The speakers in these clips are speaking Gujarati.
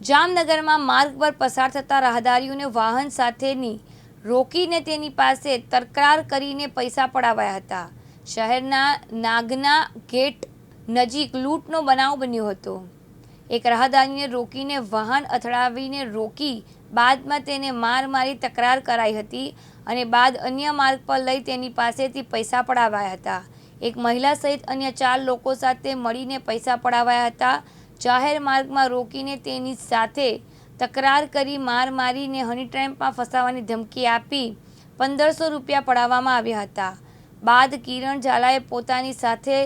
જામનગરમાં માર્ગ પર પસાર થતા રાહદારીઓને વાહન સાથેની રોકીને તેની પાસે તકરાર કરીને પૈસા પડાવાયા હતા. શહેરના નાગના ગેટ નજીક લૂંટનો બનાવ બન્યો હતો. એક રાહદારીને રોકીને વાહન અથડાવીને રોકી બાદમાં તેને માર મારી તકરાર કરાઈ હતી અને બાદ અન્ય માર્ગ પર લઈ તેની પાસેથી પૈસા પડાવાયા હતા. એક મહિલા સહિત અન્ય ચાર લોકો સાથે મળીને પૈસા પડાવાયા હતા. જાહેર માર્ગમાં રોકીને તેની સાથે તકરાર કરી માર મારીને હની ટ્રેમ્પમાં ફસાવાની ધમકી આપી પંદરસો રૂપિયા પડાવવામાં આવ્યા હતા. બાદ કિરણ ઝાલાએ પોતાની સાથે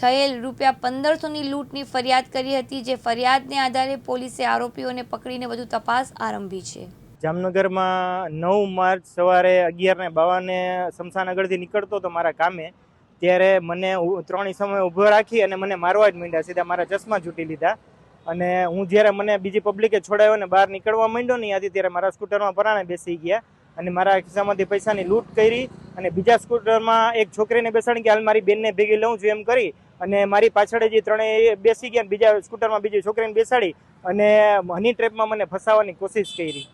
થયેલ રૂપિયા પંદરસોની લૂંટની ફરિયાદ કરી હતી, જે ફરિયાદને આધારે પોલીસે આરોપીઓને પકડીને વધુ તપાસ આરંભી છે. જામનગરમાં નવ માર્ચ સવારે અગિયારને બાવાને શમશાનગરથી નીકળતો હતો મારા કામે. ત્યારે મને ત્રણેય સમય ઊભો રાખી અને મને મારવા જ માંડ્યા. સીધા મારા ચશ્મા છૂટી લીધા. અને હું જ્યારે મને બીજી પબ્લિકે છોડાયો અને બહાર નીકળવા માંડ્યો ને ત્યાંથી ત્યારે મારા સ્કૂટરમાં પરાણે બેસી ગયા અને મારા ખિસ્સામાંથી પૈસાની લૂંટ કરી અને બીજા સ્કૂટરમાં એક છોકરીને બેસાડી કે, હાલ મારી બેનને ભેગી લઉં છું, એમ કરી અને મારી પાછળ જે ત્રણેય બેસી ગયા બીજા સ્કૂટરમાં બીજી છોકરીને બેસાડી અને હની ટ્રેપમાં મને ફસાવવાની કોશિશ કરી.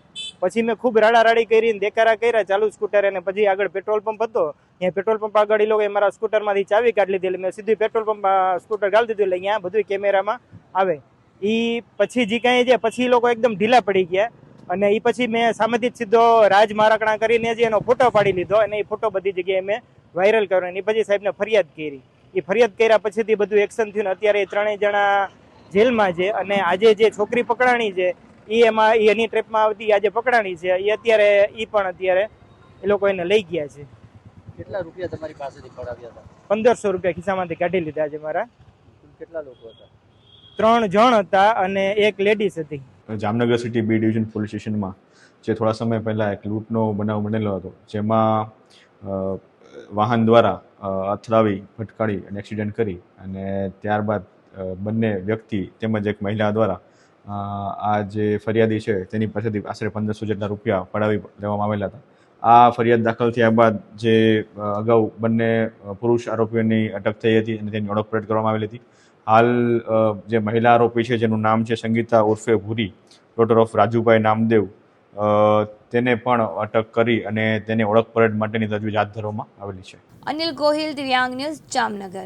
પછી મેં ખૂબ રાડારાડી કરી ને દેકારા કર્યા, ચાલુ સ્કૂટર અને પછી આગળ પેટ્રોલ પંપ હતો. ત્યાં પેટ્રોલ પંપ આગળ એ લોકોએ મારા સ્કૂટરમાંથી ચાવી કાઢી લીધી મેં સીધું પેટ્રોલ પંપ સ્કૂટર ગાળી દીધું, એટલે અહીંયા બધું કેમેરામાં આવે. એ પછી જે કાંઈ છે પછી એ લોકો એકદમ ઢીલા પડી ગયા. અને એ પછી મેં સામેથી સીધો રાજ મારાકણા કરીને જે એનો ફોટો પાડી લીધો, અને એ ફોટો બધી જગ્યાએ મેં વાયરલ કર્યો. અને એ પછી સાહેબને ફરિયાદ કરી. એ ફરિયાદ કર્યા પછીથી બધું એક્શન થયું અત્યારે એ ત્રણેય જણા જેલમાં છે. અને આજે જે છોકરી પકડાણી છે એ એમાં એ એની ટ્રેપમાં આવતી આજે પકડાણી છે. એ અત્યારે એ પણ અત્યારે એ લોકો એને લઈ ગયા છે. કેટલા રૂપિયા તમારી પાસેથી પડાવ્યા હતા? પંદરસો રૂપિયા ખિસ્સામાંથી કાઢી લીધા છે મારા. કેટલા લોકો હતા? ત્રણ જણ હતા અને એક લેડીઝ હતી. Jamnagar city B division police સ્ટેશનમાં જે થોડા સમય પહેલાં એક લૂંટનો બનાવ બનેલો હતો જેમાં વાહન દ્વારા અથડાવી ભટકાડી અને એક્સિડન્ટ કરી અને ત્યારબાદ બંને વ્યક્તિ તેમજ એક મહિલા દ્વારા આ જે ફરિયાદી છે, તેની પાસેથી આશરે પંદરસો જેટલા રૂપિયા પડાવી લેવામાં આવેલા હતા. આ ફરિયાદ દાખલ થયા બાદ જે અગાઉ બંને પુરુષ આરોપીઓની અટક થઈ હતી અને તેની ઓળખ પરેડ કરવામાં આવેલી હતી. હાલ જે મહિલા આરોપી છે, જેનું નામ છે સંગીતા ઉર્ફે ભૂરી ડોટર ઓફ રાજુભાઈ નામદેવ તેને પણ અટક કરી અને તેને ઓળખ પરેડ માટેની તજવીજ હાથ ધરવામાં આવેલી છે. અનિલ ગોહિલ, દિવ્યાંગ ન્યૂઝ જામનગર.